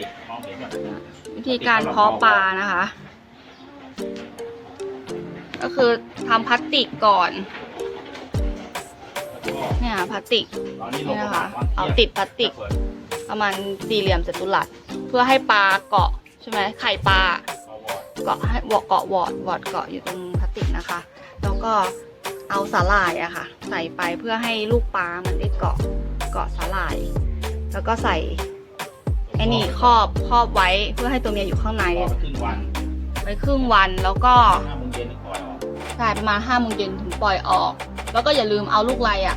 ติกมองเห็นแบบวิธีการเพาะปลานะคะ ก็คือทำพลาสติกก่อน เนี่ยพลาสติกตอนนี้ลนี่งนะคะประมาณเอาติดพลาสติกประมาณสี่เหลี่ยมจัตุรัสเพื่อให้ปลาเกาะใช่ไหมไข่ปลา เอาวอร์ดเกาะให้วอกเกาะวอดวอดเกาะอยู่ตรงพลาสติกนะคะ แล้วก็เอาสาหร่ายอะค่ะ ใส่ไปเพื่อให้ลูกปลามันได้เกาะเกาะสาหร่าย แล้วก็ใส่ ไอ้นี่ครอบครอบไว้เพื่อให้ตัวเมียอยู่ข้างในพอไปครึ่งวันไว้ครึ่งวันแล้วก็ห้าโมงเย็นปล่อยออกใช่ประมาณห้าโมงเย็นถึงปล่อยออก แล้วก็อย่าลืมเอาลูกไรอะ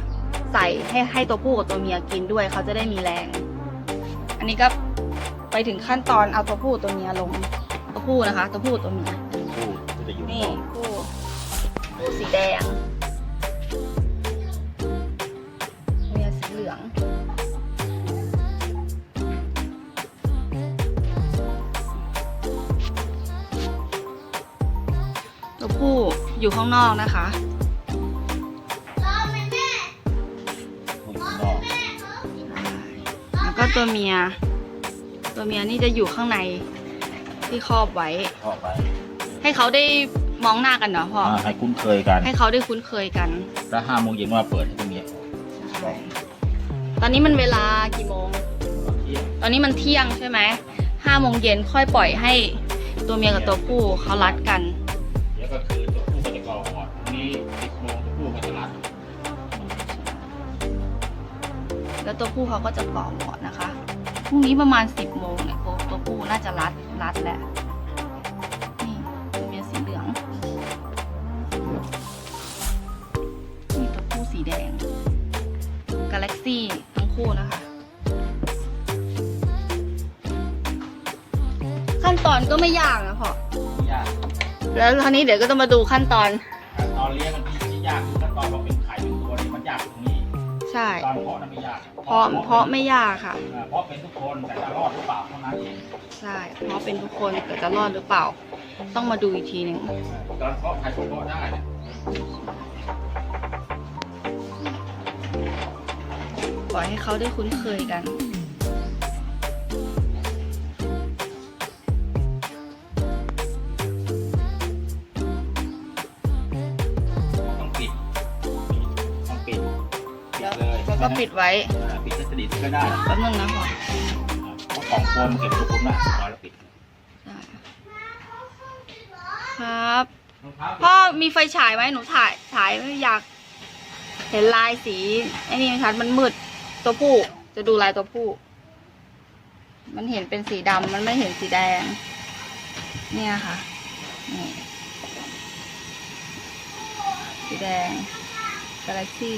ใส่ให้ให้ตัวผู้กับตัวเมียกินด้วยเขาจะได้มีแรง อันนี้ก็ไปถึงขั้นตอนเอาตัวผู้ตัวเมียลงตัวผู้นะคะ ตัวผู้ตัวเมียผู้ที่จะอยู่นี่ผู้ผู้สีแดง ตัวผู้อยู่ข้างนอกนะคะผู้อยู่ข้างนอกแล้วก็ตัวเมีย ตัวเมียนี่จะอยู่ข้างในที่ครอบไว้เข้าไปให้เขาได้มองหน้ากันเนาะพ่ออ่าให้คุ้นเคยกัน ให้เขาได้คุ้นเคยกันถ้าห้าโมงเย็นว่าเปิดให้ตรงนี้ตอนนี้มันเวลากี่โมงตอนเที่ยงตอนนี้มันเที่ยงใช่ไหมห้าโมงเย็นค่อยปล่อยให้ตัวเมียกับตัวผู้เขารัดกัน แล้วตัวผู้เขาก็จะเกาะหมอดนะคะพรุ่งนี้ประมาณสิบโมงเนี่ยตัวตัวผู้น่าจะรัดรัดแหละนี่ตัวเมียสีเหลืองนี่ตัวผู้สีแดงกาแล็กซี่ทั้งคู่นะคะ ขั้นตอนก็ไม่ยากนะพ่อไม่ยากแล้วคราวนี้เดี๋ยวก็จะมาดูขั้นตอนแต่ตอนเลี้ยงมันที่ที่ยากคือขั้นตอนเราเป็นไข่เป็นตัวนี่มันยากตรงนี้ ใช่ตอนเพาะนั้นไม่ยากเพราะเพราะไม่ยากค่ะ อ่าเพราะเป็นทุกคนแต่จะรอดหรือเปล่าเท่านั้นเองใช่ เพราะเป็นทุกคนแต่จะรอดหรือเปล่า ต้องมาดูอีกทีหนึ่งตอนเพาะใครก็เพาะได้นะปล่อยให้เขาได้คุ้นเคยกัน ก็ปิดไว้อ่าปิดจะสนิทก็ได้แป๊บนึงนะพ่อเพราะกล่องโฟมเก็บทุกคนนะร้อยแล้วปิดได้ครับ รองเท้าพ่อมีไฟฉายไหมหนูถ่ายถ่ายไม่อยาก เห็นลายสีไอ้นี่ไหมคะมันมืดตัวผู้ จะดูลายตัวผู้ มันเห็นเป็นสีดำมันไม่เห็นสีแดง เนี่ยค่ะนี่สีแดงกาแล็กซี่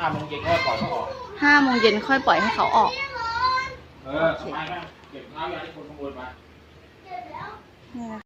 ห้าโมงเย็นก็ปล่อยเขาออก ห้าโมงเย็นค่อยปล่อยให้เขาออก เออทำไมนะเก็บเท้ายาที่คนขโมยมานี่นะ